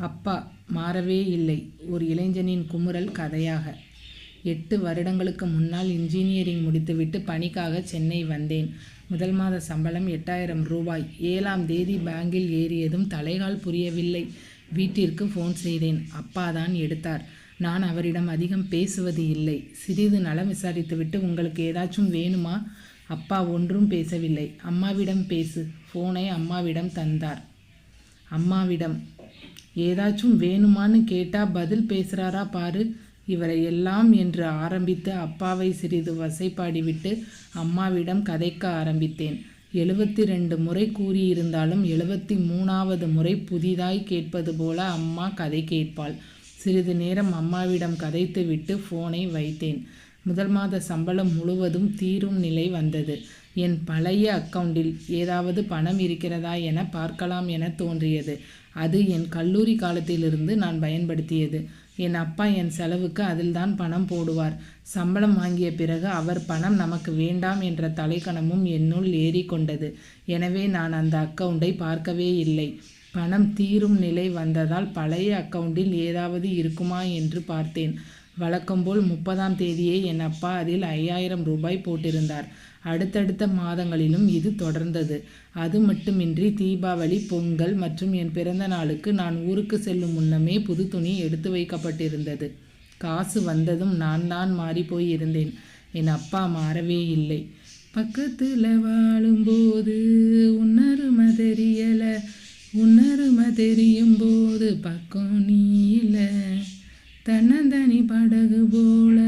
அப்பா மாறவே இல்லை. ஒரு இளைஞனின் குமுறல் கதையாக. எட்டு வருடங்களுக்கு முன்னால் இன்ஜினியரிங் முடித்துவிட்டு பணிக்காக சென்னை வந்தேன். முதல் மாத சம்பளம் எட்டாயிரம் ரூபாய். ஏழாம் தேதி பேங்கில் ஏறியதும் தலைகால் புரியவில்லை. வீட்டிற்கு ஃபோன் செய்தேன். அப்பா தான் எடுத்தார். நான் அவரிடம் அதிகம் பேசுவது இல்லை. சிறிது நலம் விசாரித்துவிட்டு உங்களுக்கு ஏதாச்சும் வேணுமா? அப்பா ஒன்றும் பேசவில்லை. அம்மாவிடம் பேசு. ஃபோனை அம்மாவிடம் தந்தார். அம்மாவிடம் ஏதாச்சும் வேணுமான்னு கேட்டா பதில் பேசுறாரா பாரு. இவரை எல்லாம் என்று ஆரம்பித்து அப்பாவை சிறிது வசைப்பாடிவிட்டு அம்மாவிடம் கதைக்க ஆரம்பித்தேன். எழுபத்தி ரெண்டு முறை கூறியிருந்தாலும் எழுபத்தி மூணாவது முறை புதிதாய் கேட்பது போல அம்மா கதை கேட்பாள். சிறிது நேரம் அம்மாவிடம் கதைத்துவிட்டு ஃபோனை வைத்தேன். முதல் மாத சம்பளம் முழுவதும் தீரும் நிலை வந்தது. என் பழைய அக்கவுண்டில் ஏதாவது பணம் இருக்கிறதா என பார்க்கலாம் என தோன்றியது. அது என் கல்லூரி காலத்திலிருந்து நான் பயன்படுத்தியது. என் அப்பா என் செலவுக்கு அதில்தான் பணம் போடுவார். சம்பளம் வாங்கிய பிறகு அவர் பணம் நமக்கு வேண்டாம் என்ற தலைக்கணமும் என்னுள் ஏறிக்கொண்டது. எனவே நான் அந்த அக்கவுண்டை பார்க்கவே இல்லை. பணம் தீரும் நிலை வந்ததால் பழைய அக்கவுண்டில் ஏதாவது இருக்குமா என்று பார்த்தேன். வழக்கம்போல் முப்பதாம் தேதியே என் அப்பா அதில் ஐயாயிரம் ரூபாய் போட்டிருந்தார். அடுத்தடுத்த மாதங்களிலும் இது தொடர்ந்தது. அது மட்டுமின்றி தீபாவளி பொங்கல் மற்றும் என் பிறந்த நாளுக்கு நான் ஊருக்கு செல்லும் முன்னமே புது துணி எடுத்து வைக்கப்பட்டிருந்தது. காசு வந்ததும் நான் தான் மாறி போய் இருந்தேன். என் அப்பா மாறவே இல்லை. பக்கத்தில் வாழும்போது உன்னருமை தெரியலை. உன்னருமை தெரியும் போது பக்கம் நீ தன்னந்தனி படகு போல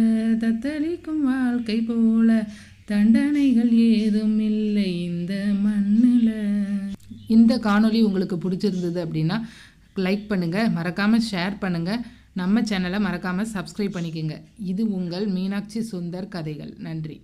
தத்தளிக்கும் வாழ்க்கை போல தண்டனைகள் ஏதும் இல்லை இந்த மண்ணில். இந்த காணொளி உங்களுக்கு பிடிச்சிருந்தது அப்படின்னா லைக் பண்ணுங்கள் மறக்காமல் ஷேர் பண்ணுங்கள் நம்ம சேனலை மறக்காமல் சப்ஸ்கிரைப் பண்ணிக்கோங்க. இது உங்கள் மீனாட்சி சுந்தர் கதைகள். நன்றி.